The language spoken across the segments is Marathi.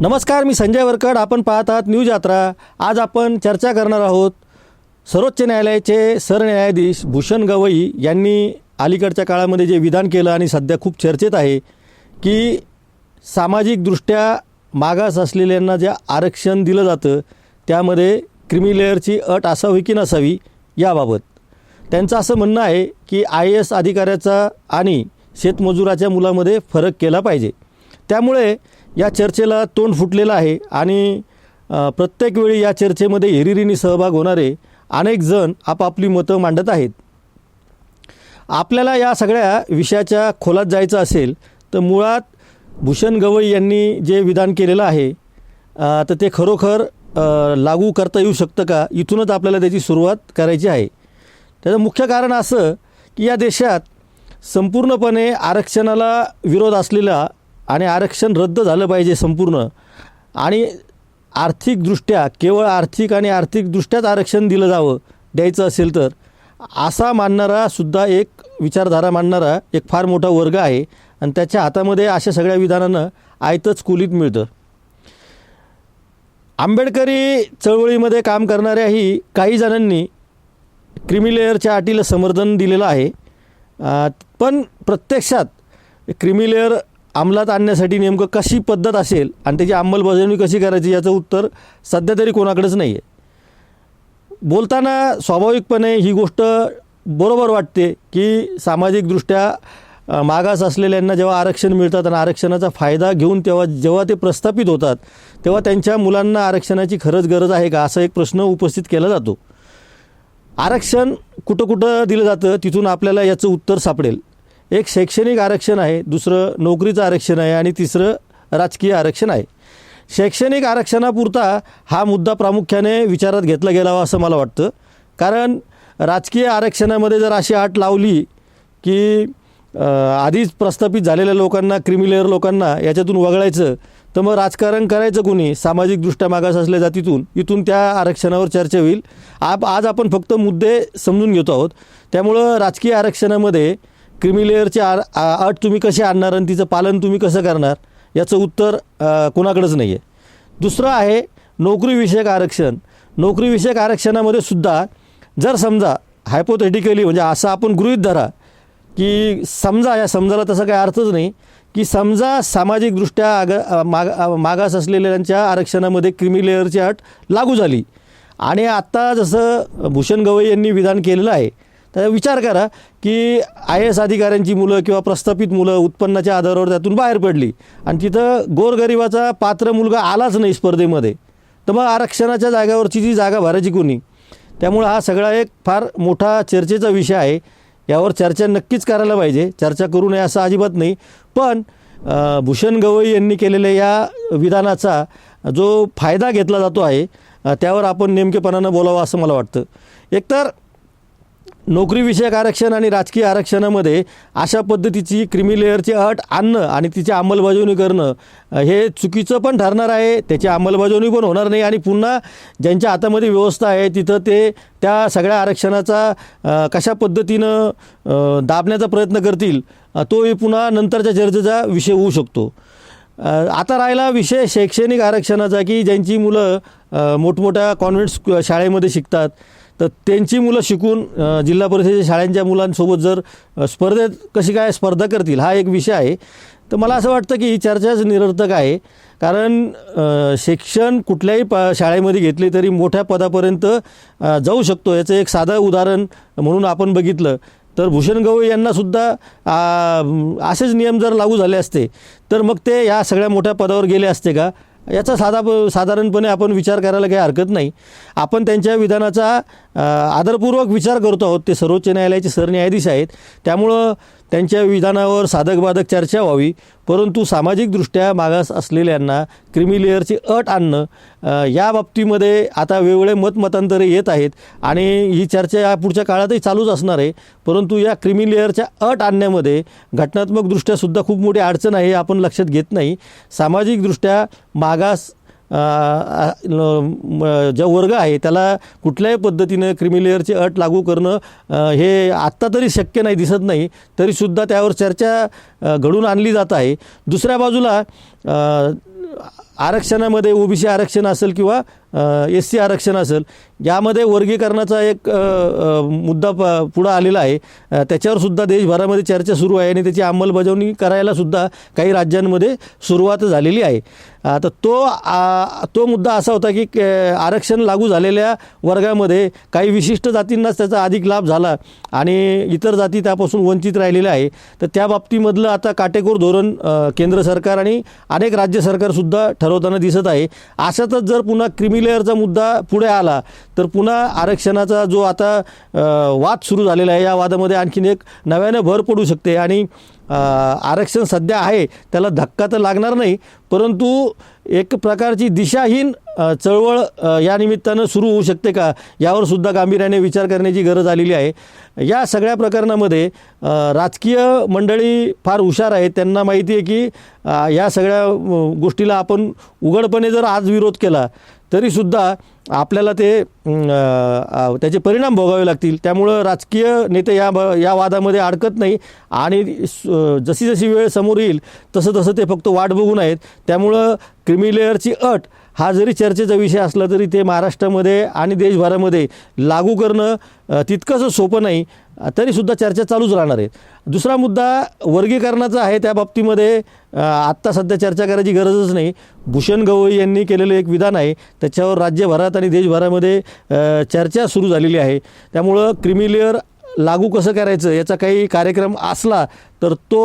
नमस्कार मी संजय वरकड. आपण पाहत आहात न्यूज यात्रा. आज आपण चर्चा करणार आहोत सर्वोच्च न्यायालयाचे सरन्यायाधीश भूषण गवई यांनी अलीकडच्या काळामध्ये जे विधान केलं आणि सध्या खूप चर्चेत आहे की सामाजिकदृष्ट्या मागास असलेल्यांना जे आरक्षण दिलं जातं त्यामध्ये क्रिमी लेअरची अट असावी की नसावी याबाबत. त्यांचं असं म्हणणं आहे की आय एस अधिकाऱ्याचा आणि शेतमजुराच्या मुलामध्ये फरक केला पाहिजे. त्यामुळे या चर्चेला तोंड फुटलेलं आहे आणि प्रत्येक वेळी या चर्चेमध्ये हिरिरीने सहभाग होणारे अनेक जण आपापली मतं मांडत आहेत. आपल्याला या सगळ्या विषयाच्या खोलात जायचं असेल तर मुळात भूषण गवई यांनी जे विधान केलेलं आहे तर ते खरोखर लागू करता येऊ शकतं का? इथूनच आपल्याला त्याची सुरुवात करायची आहे. त्याचं मुख्य कारण असं की या देशात संपूर्णपणे आरक्षणाला विरोध असलेला आणि आरक्षण रद्द झालं पाहिजे संपूर्ण. आणि आर्थिकदृष्ट्या केवळ आर्थिक आणि आर्थिकदृष्ट्याच आरक्षण दिलं जावं द्यायचं असेल तर असा मानणारा सुद्धा एक विचारधारा मांडणारा एक फार मोठा वर्ग आहे आणि त्याच्या हातामध्ये अशा सगळ्या विधानानं आयतच कुलीत मिळतं. आंबेडकरी चळवळीमध्ये काम करणाऱ्याही काही जणांनी क्रिमी लेअरच्या अटीला समर्थन दिलेलं आहे. पण प्रत्यक्षात क्रिमी लेअर अंमलात आणण्यासाठी नेमकं कशी पद्धत असेल आणि त्याची अंमलबजावणी कशी करायची याचं उत्तर सध्या तरी कोणाकडेच नाही आहे बोलताना स्वाभाविकपणे ही गोष्ट बरोबर वाटते की सामाजिकदृष्ट्या मागास असलेल्यांना जेव्हा आरक्षण मिळतात आणि आरक्षणाचा फायदा घेऊन तेव्हा जेव्हा ते प्रस्थापित होतात तेव्हा त्यांच्या मुलांना आरक्षणाची खरंच गरज आहे का? असा एक प्रश्न उपस्थित केला जातो. आरक्षण कुठं कुठं दिलं जातं तिथून आपल्याला याचं उत्तर सापडेल. एक शैक्षणिक आरक्षण आहे दुसरं नोकरीचं आरक्षण आहे आणि तिसरं राजकीय आरक्षण आहे. शैक्षणिक आरक्षणापुरता हा मुद्दा प्रामुख्याने विचारात घेतला गेलावा असं मला वाटतं. कारण राजकीय आरक्षणामध्ये जर अशी आट लावली की आधीच प्रस्थापित झालेल्या लोकांना क्रिमिलेअर लोकांना याच्यातून वगळायचं तर मग राजकारण करायचं कोणी? सामाजिकदृष्ट्या मागास असल्या जातीतून. इथून त्या आरक्षणावर चर्चा होईल. आप आज आपण फक्त मुद्दे समजून घेतो आहोत. त्यामुळं राजकीय आरक्षणामध्ये क्रिमिलेअरची आर आ- अट तुम्ही कशी आणणार आणि तिचं पालन तुम्ही कसं करणार याचं उत्तर कोणाकडंच नाही आहे दुसरं आहे नोकरीविषयक आरक्षण. नोकरीविषयक आरक्षणामध्ये सुद्धा जर समजा हायपोथेटिकली म्हणजे असं आपण गृहीत धरा की समजा या समजाला तसा काही अर्थच नाही की समजा सामाजिकदृष्ट्या आग माग मागास असलेल्यांच्या आरक्षणामध्ये क्रिमी लेअरची अट लागू झाली. आणि आत्ता जसं भूषण गवई यांनी विधान केलेलं आहे तर विचार करा की आय एस अधिकाऱ्यांची मुलं किंवा प्रस्थापित मुलं उत्पन्नाच्या आधारावर त्यातून बाहेर पडली आणि तिथं गोरगरिबाचा पात्र मुलगा आलाच नाही स्पर्धेमध्ये तर मग आरक्षणाच्या जागावरची जी जागा भरायची कोणी? त्यामुळं हा सगळा एक फार मोठा चर्चेचा विषय आहे. यावर चर्चा नक्कीच करायला पाहिजे. चर्चा करू नये असं अजिबात नाही. पण भूषण गवई यांनी केलेल्या या विधानाचा जो फायदा घेतला जातो आहे त्यावर आपण नेमकेपणानं बोलावं असं मला वाटतं. एकतर नोकरीविषयक आरक्षण आणि राजकीय आरक्षणामध्ये अशा पद्धतीची क्रिमी लेअरची अट आणणं आणि तिची अंमलबजावणी करणं हे चुकीचं पण ठरणार आहे. त्याची अंमलबजावणी पण होणार नाही आणि पुन्हा ज्यांच्या हातामध्ये व्यवस्था आहे तिथं ते त्या सगळ्या आरक्षणाचा कशा पद्धतीनं दाबण्याचा प्रयत्न करतील तोही पुन्हा नंतरच्या चर्चेचा विषय होऊ शकतो. आता राहिला विषय शैक्षणिक आरक्षणाचा की ज्यांची मुलं मोठमोठ्या कॉन्व्हेंट शाळेमध्ये शिकतात. तर त्यांची मुलं शिकून जिल्हा परिषदेच्या शाळांच्या मुलांसोबत जर स्पर्धेत कशी काय स्पर्धा करतील हा एक विषय आहे. तर मला असं वाटतं की ही चर्चाच निरर्थक आहे. कारण शिक्षण कुठल्याही प शाळेमध्ये घेतले तरी मोठ्या पदापर्यंत जाऊ शकतो. याचं एक साधं उदाहरण म्हणून आपण बघितलं. तर भूषण गवई यांनासुद्धा असेच नियम जर लागू झाले असते तर मग ते या सगळ्या मोठ्या पदावर गेले असते का? याचा साधा साधारणपणे आपण विचार करायला काही हरकत नाही. आपण त्यांच्या विधानाचा आदरपूर्वक विचार करतो आहोत. ते सर्वोच्च न्यायालयाचे सरन्यायाधीश आहेत. त्यामुळं त्यांच्या विधानावर साधकबाधक चर्चा व्हावी परंतु सामाजिकदृष्ट्या मागास असलेल्यांना क्रिमिलेअरची अट आणणं या बाबतीमध्ये आता वेगवेगळे मतमतांतरे येत आहेत आणि ही चर्चा या पुढच्या काळातही चालूच असणार आहे. परंतु या क्रिमी लेअरच्या अट आणण्यामध्ये घटनात्मकदृष्ट्यासुद्धा खूप मोठी अडचण आहे हे आपण लक्षात घेत नाही. सामाजिकदृष्ट्या मागास जो वर्ग आहे त्याला कुठल्याही पद्धतीनं क्रिमिलेअरची अट लागू करणं हे आत्ता तरी शक्य नाही दिसत नाही. तरीसुद्धा त्यावर चर्चा घडून आणली जात आहे. दुसऱ्या बाजूला आरक्षणामध्ये ओबीसी आरक्षण असेल किंवा एस सी आरक्षण असेल यामध्ये वर्गीकरणाचा एक मुद्दा प पुढं आलेला आहे. त्याच्यावरसुद्धा त्याच्यावर सुद्धा देशभरामध्ये चर्चा सुरू आहे आणि त्याची अंमलबजावणी करायला सुद्धा काही राज्यांमध्ये सुरुवात झालेली आहे. आता तो आ, तो मुद्दा असा होता की आरक्षण लागू झालेल्या वर्गामध्ये काही विशिष्ट जातींनाच त्याचा अधिक लाभ झाला आणि इतर जाती त्यापासून वंचित राहिलेल्या आहे. तर त्या बाबतीमधलं आता काटेकोर धोरण केंद्र सरकार आणि अनेक राज्य सरकारसुद्धा ठर ठरवताना दिसत आहे. अशातच जर पुन्हा क्रिमी लेअरचा मुद्दा पुढे आला तर पुन्हा आरक्षणाचा जो आता वाद सुरू झालेला आहे या वादामध्ये आणखीन एक नव्यानं भर पडू शकते आणि आरक्षण सध्या आहे त्याला धक्का तर लागणार नाही परंतु एक प्रकारची दिशाहीन चळवळ या निमित्तानं सुरू होऊ शकते का? यावर सुद्धा गांभीर्याने विचार करण्याची गरज आलेली आहे. या सगळ्या प्रकरणामध्ये राजकीय मंडळी फार हुशार आहेत. त्यांना माहिती आहे की या सगळ्या गोष्टीला आपण उघडपणे जर आज विरोध केला तरीसुद्धा आपल्याला ते त्याचे परिणाम भोगावे लागतील. त्यामुळं राजकीय नेते या ब- या वादामध्ये अडकत नाही. आणि जशी जशी वेळ समोर येईल तसं तसं ते फक्त वाट बघून आहेत. त्यामुळं क्रिमिलेअरची अट हा जरी चर्चेचा विषय असला तरी ते महाराष्ट्रामध्ये आणि देशभरामध्ये लागू करणं तितकंसं सोपं नाही. तरीसुद्धा चर्चा चालूच राहणार आहे. दुसरा मुद्दा वर्गीकरणाचा आहे त्या बाबतीमध्ये आत्ता सध्या चर्चा करायची गरजच नाही. भूषण गवई यांनी केलेलं एक विधान आहे त्याच्यावर राज्यभरात आणि देशभरामध्ये चर्चा सुरू झालेली आहे. त्यामुळं क्रिमी लेअर लागू कसं करायचं? याचा काही कार्यक्रम असला तर तो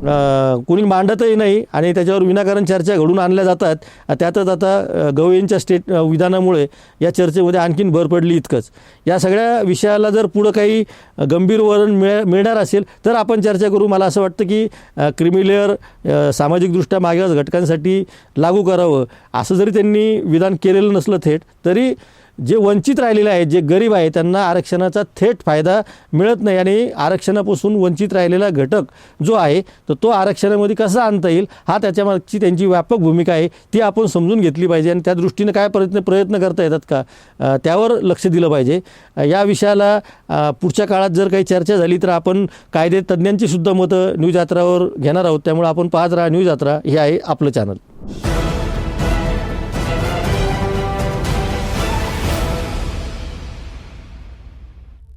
कुणी कोणी मांडतही नाही आणि त्याच्यावर विनाकारण चर्चा घडून आणल्या जातात. त्यातच आता अ, गवईंच्या स्टेट विधानामुळे या चर्चेमध्ये आणखीन भर पडली इतकंच. या सगळ्या विषयाला जर पुढं काही गंभीर वरण मिळ मिळणार असेल तर आपण चर्चा करू. मला असं वाटतं की क्रिमिलेअर सामाजिकदृष्ट्या मागास घटकांसाठी लागू करावं. असं जरी त्यांनी विधान केलेलं नसलं थेट तरी जे वंचित राहिलेले आहेत जे गरीब आहे त्यांना आरक्षणाचा थेट फायदा मिळत नाही आणि आरक्षणापासून वंचित राहिलेला घटक जो आहे तर तो आरक्षणामध्ये कसा आणता येईल हा त्याच्यामागची त्यांची व्यापक भूमिका आहे ती आपण समजून घेतली पाहिजे आणि त्या दृष्टीनं काय प्रयत्न प्रयत्न करता येतात का त्यावर लक्ष दिलं पाहिजे. या विषयाला पुढच्या काळात जर काही चर्चा झाली तर आपण कायदे तज्ज्ञांची सुद्धा मतं न्यूज यात्रावर घेणार आहोत. त्यामुळे आपण पाहत राहा न्यूज यात्रा हे आहे आपलं चॅनल.